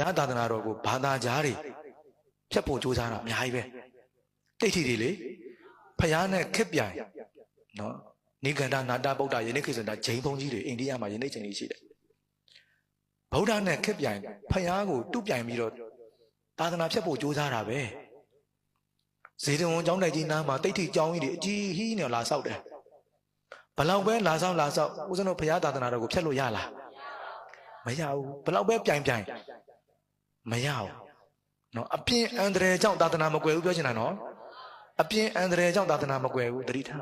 ရားသာသနာတော်ကိုဘာသာကြားတွေဖြတ်ဖို့ကြိုးစားတာအများကြီးပဲတိတ်ထီတွေလေဖရားနဲ့ခက်ပြိုင်နော်နိဂန္ဓနာတဗုဒ္ဓယနေ့ခေတ်ဆိုတာဂျိန်ဘုံကြီးတွေအိန္ဒိယမှာယနေ့ချိန်ကြီးရှိတယ်ဗုဒ္ဓနဲ့ခက်ပြိုင်ဖရားကိုတုပြိုင်ပြီးတော့သာသနာဖြတ်ဖို့ကြိုးစားတာပဲဇေတဝန်ကျောင်းတိုက်ကြီးနားမှာတိတ်ထီကျောင်းကြီးတွေအကြီးဟီးနေလာဆောက်တယ်ဘလောက်ပဲလာဆောက်လာဆောက်ဦးဇင်းတို့ဖရားသာသနာတော်ကိုဖျက်လို့ရလားမရဘူးဘလောက်ပဲပြိုင်ပြိုင် မရဘူးနော်အပြင်အန္တရာယ်ကြောင့်သာသနာမကွယ်ဘူးပြောချင်တာနော်အပြင်အန္တရာယ်ကြောင့်သာသနာမကွယ်ဘူးတတိထား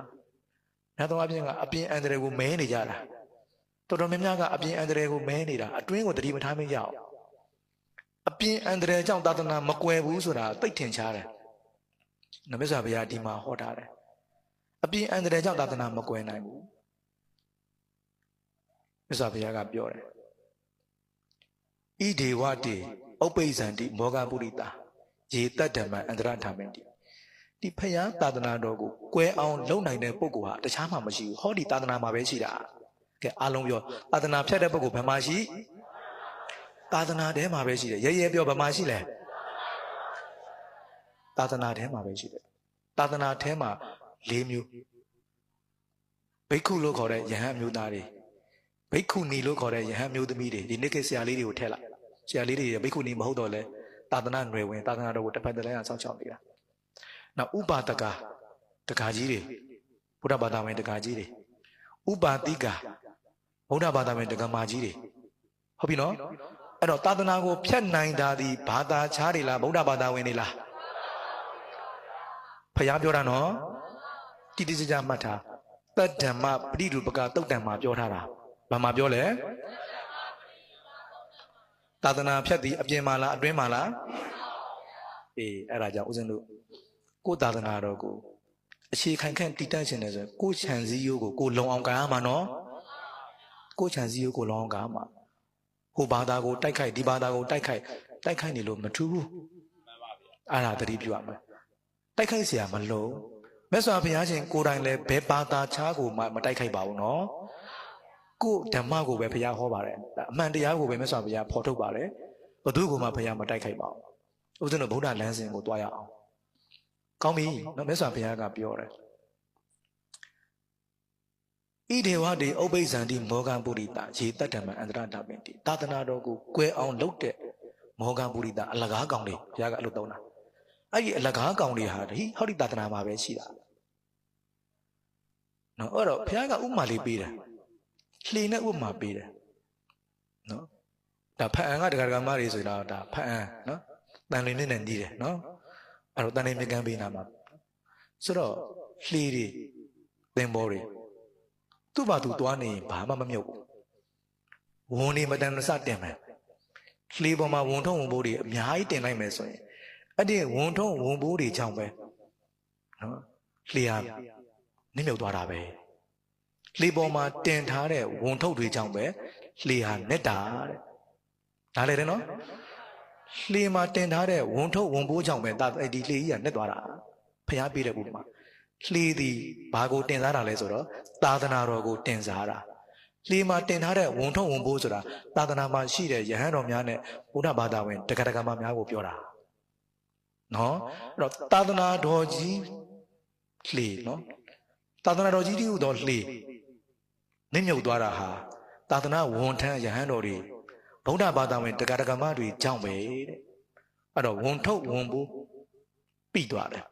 နောက်တော့အပြင်ကအပြင်အန္တရာယ်ကိုမဲနေကြတာတော်တော်များများကအပြင်အန္တရာယ်ကိုမဲနေတာအတွင်းကိုတတိမထားမရအောင်အပြင်အန္တရာယ်ကြောင့်သာသနာမကွယ်ဘူးဆိုတာသိထင်ရှားတယ်နမစ္စာဘုရားဒီမှာဟောထားတယ်အပြင်အန္တရာယ်ကြောင့်သာသနာမကွယ်နိုင်ဘူးမြတ်စွာဘုရားကပြောတယ်ဣဒေဝတေ ဥပ္ပိဇန္တိမောဂပုရိတာရေတတ္တမံအန္တရထာမင်တိဒီဖယားသာသနာတော်ကိုကွဲအောင်လုပ်နိုင်တဲ့ပုဂ္ဂိုလ်ဟာတခြားမှမရှိဘူးဟောဒီသာသနာမှာပဲရှိတာကဲအားလုံးပြောသာသနာဖြတ်တဲ့ပုဂ္ဂိုလ်ဘယ်မှာရှိသာသနာထဲမှာပဲရှိတယ်ရဲရဲပြောဘယ်မှာရှိလဲသာသနာထဲမှာပဲရှိတယ်သာသနာထဲမှာ၄မျိုးဘိက္ခုလို့ခေါ်တဲ့ယဟန်အမျိုးသားတွေဘိက္ခုနီလို့ခေါ်တဲ့ယဟန်မျိုးသမီးတွေဒီနေ့ခေတ်ဆရာလေးတွေကိုထည့်လိုက် ဆရာလေးတွေဘိက္ခုနီမဟုတ်တော့လဲသာသနာຫນွယ်ဝင်သာသနာတော်ကိုတစ်ဖက်တစ်လဲအောင်စောင့်ရှောက်နေတာနောက်ဥပါဒကတကာကြီးတွေဘုရားဘာသာဝင်တကာကြီးတွေဥပါတိကာဘုရားဘာသာဝင်တကမာကြီးတွေဟုတ်ပြီနော်အဲ့တော့သာသနာကိုဖြတ်နိုင်တာဒီဘာသာခြားတွေလားဗုဒ္ဓဘာသာဝင်တွေလားဖယားပြောတာနော်တိတိကျကျမှတ်ထားတတ္ဓမ္မပရိရူပကတုတ်တံမှာပြောထားတာဘာမှာပြောလဲ သာသနာဖြတ်သည်အပြင်မှာလားအတွင်းမှာလားအေးအဲ့ဒါကြောင့်ဦးဇင်းတို့ကိုယ်သာသနာတော်ကိုအခြေခံခန့်တည်တတ်ခြင်းနဲ့ဆိုရင်ကိုယ်ခြံစည်းရိုးကိုကိုယ်လုံအောင်ကာရမှာနော်ကိုယ်ခြံစည်းရိုးကိုလုံအောင်ကာရမှာဟိုဘာသာကိုတိုက်ခိုက်ဒီဘာသာကိုတိုက်ခိုက်တိုက်ခိုက်နေလို့မထူးဘူးအဲ့ဒါသတိပြုရမယ်တိုက်ခိုက်เสียမလို့မြတ်စွာဘုရားရှင်ကိုယ်တိုင်လည်းဘယ်ဘာသာခြားကိုမှမတိုက်ခိုက်ပါဘူးနော် ကိုယ်ဓမ္မကိုပဲဘုရားဟောပါတယ်အမှန်တရားကိုပဲမြတ်စွာဘုရားဖော်ထုတ်ပါတယ်ဘသူကိုမှဘုရားမတိုက်ခိုက်ပါဘူးဦးဇင်းတို့ဗုဒ္ဓလမ်းစဉ်ကိုတွားရအောင်ကောင်းပြီနော်မြတ်စွာဘုရားကပြောတယ်ဣဒေဝတေဥပ္ပိဇန္တိမောဂံပုရိတာရေတတ္တမံအန္တရတပင်တိသာသနာတော်ကိုကွဲအောင်လုပ်တဲ့မောဂံပုရိတာအလကားကောင်တွေဘုရားကအဲ့လိုသုံးတာအဲ့ဒီအလကားကောင်တွေဟာဒီဟောဒီသာသနာမှာပဲရှိတာနော်အဲ့တော့ဘုရားကဥပမာလေးပေးတယ် လှေနဲ့ဥပမာပေးတယ်နော်ဒါဖတ်အံကဒကာဒကာမတွေဆိုတော့ဒါဖတ်အံနော်တန်လင်းနဲ့နဲ့ညီးတယ်နော်အဲ့တော့တန်လင်းမြကမ်းပေးနာမှာဆိုတော့လှေတွေသင်္ဘောတွေသူ့ဘာသူသွားနေရင်ဘာမှမမြုပ်ဘူးဝန်နေမတန်မစတင်မယ်လှေပေါ်မှာဝန်ထုံးဝန်ဘိုးတွေအများကြီးတင်လိုက်မယ်ဆိုရင်အဲ့ဒီဝန်ထုံးဝန်ဘိုးတွေကြောင့်ပဲနော်လှေဟာနစ်မြုပ်သွားတာပဲ လှေပေါ်မှာတင်ထားတဲ့ဝန်ထုတ်တွေကြောင့်ပဲလှေဟာနစ်တာတဲ့ဒါလည်းတယ်နော်လှေမှာတင်ထားတဲ့ဝန်ထုတ်ဝန်ဘိုးကြောင့်ပဲဒါဒီလှေကြီးကနစ်သွားတာဖျားပေးတဲ့ဥပမာလှေသည်ဘာကိုတင်စားတာလဲဆိုတော့သာသနာတော်ကိုတင်စားတာလှေမှာတင်ထားတဲ့ဝန်ထုတ်ဝန်ဘိုးဆိုတာသာသနာမှာရှိတဲ့ယဟန်တော်များနဲ့ဘုရားဘာသာဝင်တက္ကရာကမများကိုပြောတာနော်အဲ့တော့သာသနာတော်ကြီးလှေနော်သာသနာတော်ကြီးတိဟုသောလှေ နစ်မြုပ်သွားတာဟာသာသနာဝန်ထမ်းယဟန်တော်တွေဗုဒ္ဓဘာသာဝင်တက္ကရာကမတွေကြောင့်ပဲတဲ့အဲ့တော့ဝန်ထုတ်ဝန်ဘိုးပြီးသွားတယ်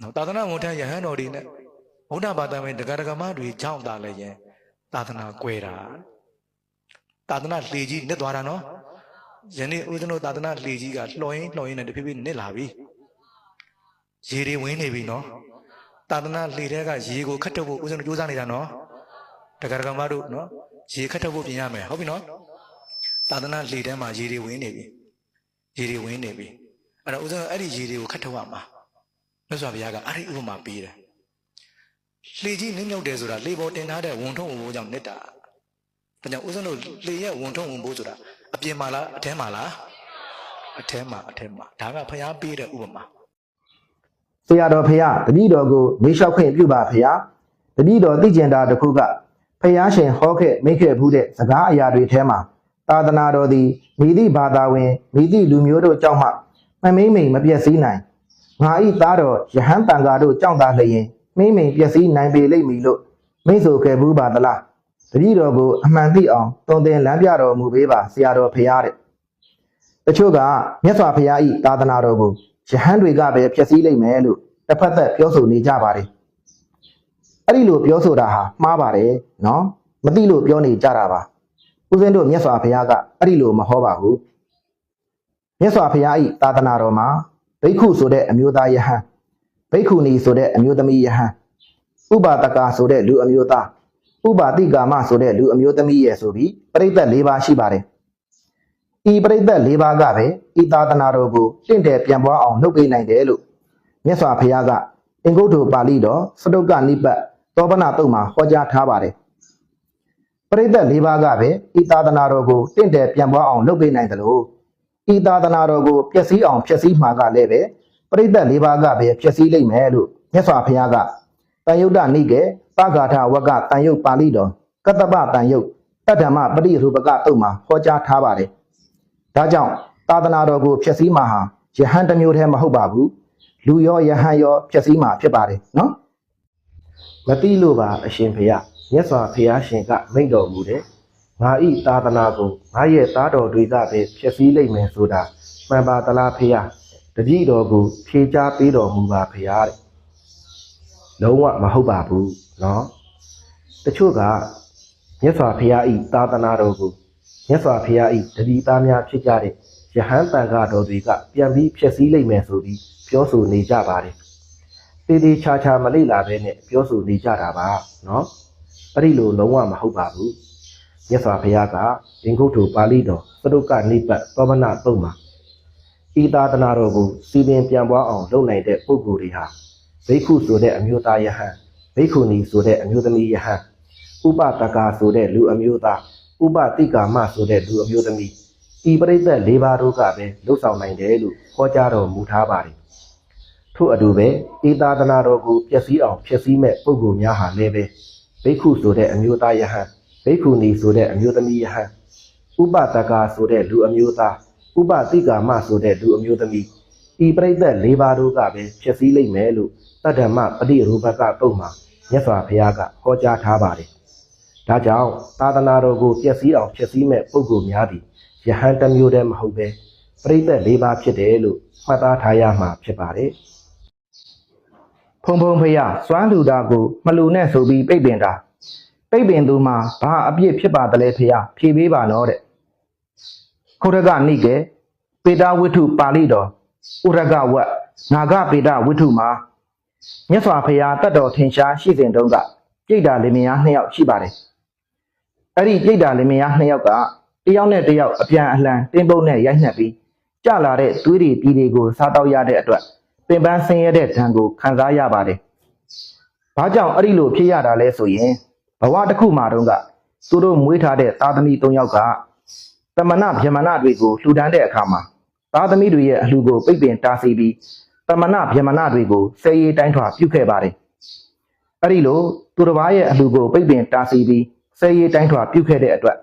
နော်သာသနာဝန်ထမ်းယဟန်တော်တွေနဲ့ဗုဒ္ဓဘာသာဝင်တက္ကရာကမတွေကြောင့်သာလည်းရင်သာသနာကွဲတာသာသနာလှေကြီးနစ်သွားတာနော်ယနေ့ဦးဇင်းတို့သာသနာလှေကြီးကလှော်ရင်းလှော်ရင်းနဲ့တဖြည်းဖြည်းနစ်လာပြီရေတွေဝင်နေပြီနော်သာသနာလှေတဲ့ကရေကိုခတ်ထုတ်ဖို့ဦးဇင်းတို့ကြိုးစားနေတာနော် တက္ကရာကမတို့နော်ရေခတ်ထုတ်ဖို့ပြင်ရမယ်ဟုတ်ပြီနော်သာသနာလှေထဲမှာရေတွေဝင်နေပြီရေတွေဝင်နေပြီအဲ့တော့ဦးဇင်းတို့အဲ့ဒီရေတွေကိုခတ်ထုတ်ရမှာမြတ်စွာဘုရားကအဲ့ဒီဥပမာပေးတယ်လှေကြီးနင်းမြုပ်တယ်ဆိုတာလေပေါ်တင်ထားတဲ့ဝန်ထုံဝန်ဘိုးကြောင့်နစ်တာဒါကြောင့်ဦးဇင်းတို့လေရဲ့ဝန်ထုံဝန်ဘိုးဆိုတာအပြင်မှာလားအထဲမှာလားအထဲမှာအထဲမှာဒါကဘုရားပေးတဲ့ဥပမာဆရာတော်ဖရာတတိတော်ကိုမေးလျှောက်ခွင့်ပြုပါဖရာတတိတော်သိကျင်တာတစ်ခုက ဖရာရှင်ဟောခဲ့မိခဲ့ဘူးတဲ့စကားအရာတွေထဲမှာသာသနာတော်သည်မိသည့်ဘာသာဝင်မိသည့်လူမျိုးတို့ကြောင့်မှမမိမ့်မိန်မပြည့်စည်နိုင်ငါဤသားတော်ယဟန်တန်ဃာတို့ကြောင့်သာလျင်မိမ့်မိန်ပြည့်စည်နိုင်ပေလိမ့်မည်လို့မိတ်ဆိုခဲ့ဘူးပါသလားတပည့်တော်ကိုအမှန်သိအောင်တုံသင်လမ်းပြတော်မူပေးပါဆရာတော်ဖရာတဲ့တချို့ကမြတ်စွာဘုရားဤသာသနာတော်ကိုယဟန်တွေကပဲပြည့်စည်လိမ့်မယ်လို့တစ်ဖက်သက်ပြောဆိုနေကြပါတယ် အဲ့ဒီလိုပြောဆိုတာဟာမှားပါတယ်နော်မသိလို့ပြောနေကြတာပါဦးဇင်းတို့မြတ်စွာဘုရားကအဲ့ဒီလိုမဟောပါဘူးမြတ်စွာဘုရားဤသာသနာတော်မှာဘိက္ခုဆိုတဲ့အမျိုးသားယဟန်ဘိက္ခုနီဆိုတဲ့အမျိုးသမီးယဟန်ဥပါဒကာဆိုတဲ့လူအမျိုးသားဥပါတိကာမဆိုတဲ့လူအမျိုးသမီးရဲ့ဆိုပြီးပရိသတ်၄ပါးရှိပါတယ်ဤပရိသတ်၄ပါးကပဲဤသာသနာတော်ကိုတင့်တယ်ပြန်ပွားအောင်လုပ်ပေးနိုင်တယ်လို့မြတ်စွာဘုရားကအင်္ဂုတ္တပါဠိတော်စတုကနိပတ် သောပနတုတ်မှာဟောကြားထားပါတယ်ပရိသတ်၄ပါးကပဲဤသာသနာတော်ကိုတင့်တယ်ပြန်ပွားအောင်လုပ်ပေးနိုင်တယ်လို့ဤသာသနာတော်ကိုပျက်စီးအောင်ဖျက်ဆီးမှာကလည်းပဲပရိသတ်၄ပါးကပဲဖျက်ဆီးလိမ့်မယ်လို့မြတ်စွာဘုရားကတန်ယုတ်တနိကေသဂါထဝကတန်ယုတ်ပါဠိတော်ကတ္တပတန်ယုတ်တတ္တမပရိရူပကတုတ်မှာဟောကြားထားပါတယ်။ဒါကြောင့်သာသနာတော်ကိုဖျက်ဆီးမှာဟာယဟန်တစ်မျိုးတည်းမဟုတ်ပါဘူး။လူရောယဟန်ရောဖျက်ဆီးမှာဖြစ်ပါတယ်နော်။ မတိလို့ပါအရှင်ဘုရားမြတ်စွာဘုရားရှင်ကမိန့်တော်မူတယ်။ငါဤသာသနာကိုငါရဲ့သားတော်တွေကပဲဖျက်ဆီးလိမ့်မယ်ဆိုတာမှန်ပါသလားဖေယတပည့်တော်ကိုဖြေချပေးတော်မူပါဖေယတဲ့လုံးဝမဟုတ်ပါဘူးเนาะတချို့ကမြတ်စွာဘုရားဤသာသနာတော်ကိုမြတ်စွာဘုရားဤတတိသားများဖြစ်ကြတဲ့ယဟန်တန်ဃာတော်တွေကပြန်ပြီးဖျက်ဆီးလိမ့်မယ်ဆိုပြီးပြောဆိုနေကြပါတယ် သေးသေးချာချာမလိလာပဲနဲ့ပြောဆိုနေကြတာပါနော်အဲ့ဒီလိုလုံးဝမဟုတ်ပါဘူးမြတ်စွာဘုရားကဒင်္ဂုထုပါဠိတော်သတုကနိပတ်သောမနတုံမှာဤသာသနာတော်ကိုစီပင်ပြန်ပွားအောင်လုပ်နိုင်တဲ့ပုဂ္ဂိုလ်တွေဟာဘိက္ခုဆိုတဲ့အမျိုးသားယဟန်ဘိက္ခုနီဆိုတဲ့အမျိုးသမီးယဟန်ဥပတကာဆိုတဲ့လူအမျိုးသားဥပတိကာမဆိုတဲ့လူအမျိုးသမီးဤပရိသတ်၄ပါးတို့ကပဲလှုပ်ဆောင်နိုင်တယ်လို့ခေါ်ကြတော်မူထားပါတယ် ထို့အတူပဲဤသာသနာတော်ကိုပျက်စီးအောင်ဖျက်ဆီးမဲ့ပုဂ္ဂိုလ်များဟာလည်းပဲဘိက္ခုဆိုတဲ့အမျိုးသားယဟန်ဘိက္ခုနီဆိုတဲ့အမျိုးသမီးယဟန်ဥပတကာဆိုတဲ့လူအမျိုးသားဥပတိကာမဆိုတဲ့လူအမျိုးသမီးဤပြိဿတ်၄ပါးတို့ကပဲဖြစ်စည်းလိမ့်မယ်လို့တတ္တမပฏิရူပကတုတ်မှာမြတ်စွာဘုရားကဟောကြားထားပါတယ်။ဒါကြောင့်သာသနာတော်ကိုပျက်စီးအောင်ဖြစ်စည်းမဲ့ပုဂ္ဂိုလ်များသည်ယဟန်တစ်မျိုးတည်းမဟုတ်ပဲပြိဿတ်၄ပါးဖြစ်တယ်လို့မှတ်သားထားရမှာဖြစ်ပါတယ်။ ဖုံဖုံဖရစွမ်းလူတာကိုမလူနဲ့ဆိုပြီးပိတ်ပင်တာပိတ်ပင်သူမှာဘာအပြစ်ဖြစ်ပါတလဲဖေယဖြေပေးပါနော်တဲ့ခုရကနိကေပေတာဝိထုပါဠိတော်ဥရကဝတ်နာဂပေတာဝိထုမှာမြတ်စွာဘုရားတတ်တော်ထင်ရှားရှိစဉ်တုန်းကပြိတ္တာလင်မယားနှစ်ယောက်ရှိပါတယ်အဲ့ဒီပြိတ္တာလင်မယားနှစ်ယောက်ကတယောက်နဲ့တယောက်အပြန်အလှန်တင်းပုတ်နဲ့ရိုက်နှက်ပြီးကြလာတဲ့သွေးတွေပြည်တွေကိုစားတော့ရတဲ့အတွက် ပင်ပန်းဆင်းရဲတဲ့ဒဏ်ကိုခံစားရပါတယ်ဘာကြောင့်အဲ့ဒီလိုဖြစ်ရတာလဲဆိုရင်ဘဝတစ်ခုမှာတုန်းကသူတို့မွေးထားတဲ့သားသမီး၃ယောက်ကတမနာဗျမနာတွေကိုလှူဒန်းတဲ့အခါမှာသားသမီးတွေရဲ့အလှူကိုပိတ်ပင်တားဆီးပြီးတမနာဗျမနာတွေကိုဆဲရေးတိုင်းထွာပြုခဲ့ပါတယ်။အဲ့ဒီလိုသူတစ်ပါးရဲ့အလှူကိုပိတ်ပင်တားဆီးပြီးဆဲရေးတိုင်းထွာပြုခဲ့တဲ့အတွက်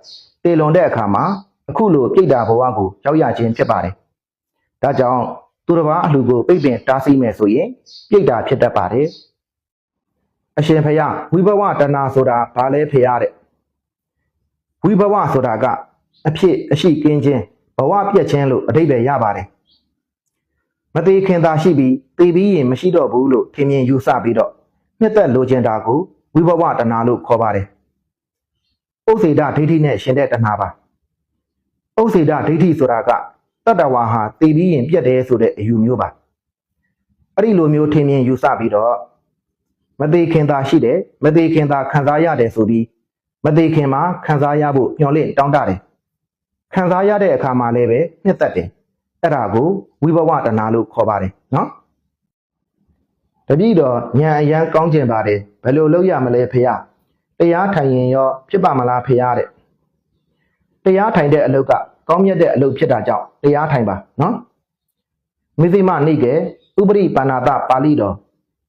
တေလွန်တဲ့အခါမှာအခုလိုပြိတ္တာဘဝကိုရောက်ရခြင်းဖြစ်ပါတယ်။ဒါကြောင့် သူတစ်ပါးအလှူကိုပိတ်ပင်တားဆီးမယ်ဆိုရင်ပြိတ္တာဖြစ်တတ်ပါတယ်။အရှင်ဖယဝိဘဝတဏဆိုတာဘာလဲဖေရတဲ့ဝိဘဝဆိုတာကအဖြစ်အရှိကင်းခြင်းဘဝပြည့်ခြင်းလို့အဓိပ္ပာယ်ရပါတယ်မသေးခင်သာရှိပြီးသေပြီးရင်မရှိတော့ဘူးလို့ထင်မြင်ယူဆပြီးတော့နှစ်သက်လိုချင်တာကိုဝိဘဝတဏလို့ခေါ်ပါတယ်ဥစေဒဒိဋ္ဌိနဲ့ရှင်တဲ့တဏပါဥစေဒဒိဋ္ဌိဆိုတာက တတ္တဝါဟာသေပြီးရင်ပြတ်တယ်ဆိုတဲ့အယူမျိုးပါအဲ့ဒီလိုမျိုးထင်မြင်ယူဆပြီးတော့မသေးခင်သာရှိတယ်မသေးခင်သာခံစားရတယ်ဆိုပြီးမသေးခင်မှာခံစားရဖို့ညှော်လင့်တောင်းတတယ်ခံစားရတဲ့အခါမှာလည်းပဲနှစ်သက်တယ်အဲ့ဒါကိုဝိဘဝတဏလို့ခေါ်ပါတယ်နော်တတိတော့ဉာဏ်အရန်ကောင်းကျင်ပါတယ်ဘယ်လိုလုပ်ရမလဲဖေယတရားထိုင်ရင်ရောဖြစ်ပါမလားဖေယတဲ့တရားထိုင်တဲ့အလုပ်က ကောင်းမြတ်တဲ့အလုပ်ဖြစ်တာကြောင့်တရားထိုင်ပါနော်မိသိမနိကေဥပရိပါဏာတပါဠိတော်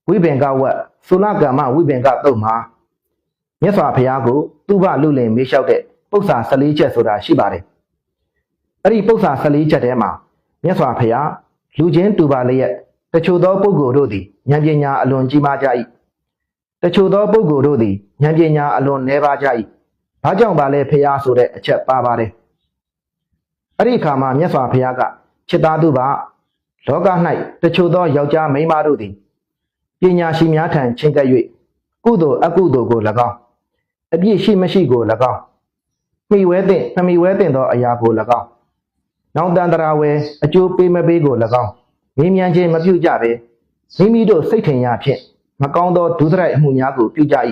ဝိပင်ကဝတ်သုလကမ္မဝိပင်ကတုတ်မှာမြတ်စွာဘုရားကိုသူ့ဘလူလင်မေးလျှောက်တဲ့ပု္ပ္ပာ14ချက်ဆိုတာရှိပါတယ်အဲ့ဒီပု္ပ္ပာ14ချက်ထဲမှာမြတ်စွာဘုရားလူချင်းတူပါလျက်တချို့သောပုဂ္ဂိုလ်တို့သည်ဉာဏ်ပညာအလွန်ကြီးမားကြ၏တချို့သောပုဂ္ဂိုလ်တို့သည်ဉာဏ်ပညာအလွန်နည်းပါးကြ၏ဘာကြောင့်ပါလဲဘုရားဆိုတဲ့အချက်ပါပါတယ် အဲ့ဒီအခါမှာမြတ်စွာဘုရားကจิตသားသူပါလောက၌တချို့သောယောက်ျားမိန်းမတို့သည်ပညာရှိများထံချင်းကပ်၍ကုသိုလ်အကုသိုလ်ကို၎င်းအပြည့်ရှိမရှိကို၎င်းမိဝဲသင့်မမိဝဲသင့်သောအရာကို၎င်းနောင်တန်တရာဝဲအကျိုးပေးမပေးကို၎င်းမေးမြန်းခြင်းမပြုကြဘဲမိမိတို့စိတ်ထင်ရာဖြင့်မကောင်းသောဒုစရိုက်အမှုများကိုပြုကြ၏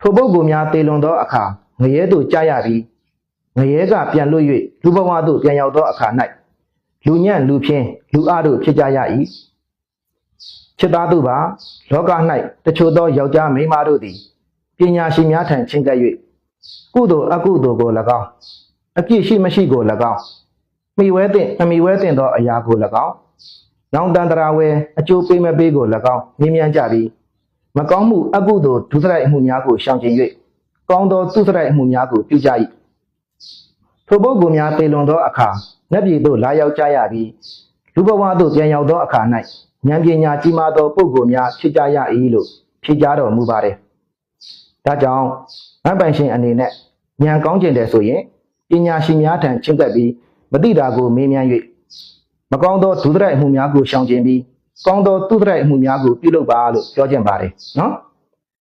ထိုပုဂ္ဂိုလ်များတေလွန်သောအခါငရဲသို့ကြာရပြီး ငရဲကပြန်လွတ်၍လူဘဝသို့ပြန်ရောက်သောအခါ၌လူညံ့လူဖြင်းလူအတို့ဖြစ်ကြရ၏ချစ်သားသူပါလောက၌တချို့သောယောက်ျားမိန်းမတို့သည်ပညာရှိများထံချင်းကပ်၍ကုသိုလ်အကုသိုလ်ကို၎င်းအပြည့်ရှိမရှိကို၎င်းမိဝဲသင့်အမိဝဲသင့်သောအရာကို၎င်းနောင်တန်တရာဝဲအကျိုးပေးမပေးကို၎င်းမြင်မြန်ကြပြီးမကောင်းမှုအကုသိုလ်ဒုစရိုက်အမှုများကိုရှောင်ကျဉ်၍ကောင်းသောသူစရိုက်အမှုများကိုပြုကြ၏ ထိုပုဂ္ဂိုလ်များတေလွန်သောအခါနတ်ပြည်သို့လာရောက်ကြရပြီးလူဘဝသို့ပြန်ရောက်သောအခါ၌ဉာဏ်ပညာကြီးမားသောပုဂ္ဂိုလ်များဖြစ်ကြရ၏လို့ဖြေကြားတော်မူပါတယ်ဒါကြောင့်ဗန်ပိုင်ရှင်အနေနဲ့ဉာဏ်ကောင်းကျင်တယ်ဆိုရင်ပညာရှင်များထံချင့်သက်ပြီးမတိတာကိုမေးမြန်း၍မကောင်းသောဒုစရိုက်အမှုများကိုရှောင်ကျဉ်ပြီးကောင်းသောသူစရိုက်အမှုများကိုပြုလုပ်ပါလို့ပြောခြင်းပါတယ်နော်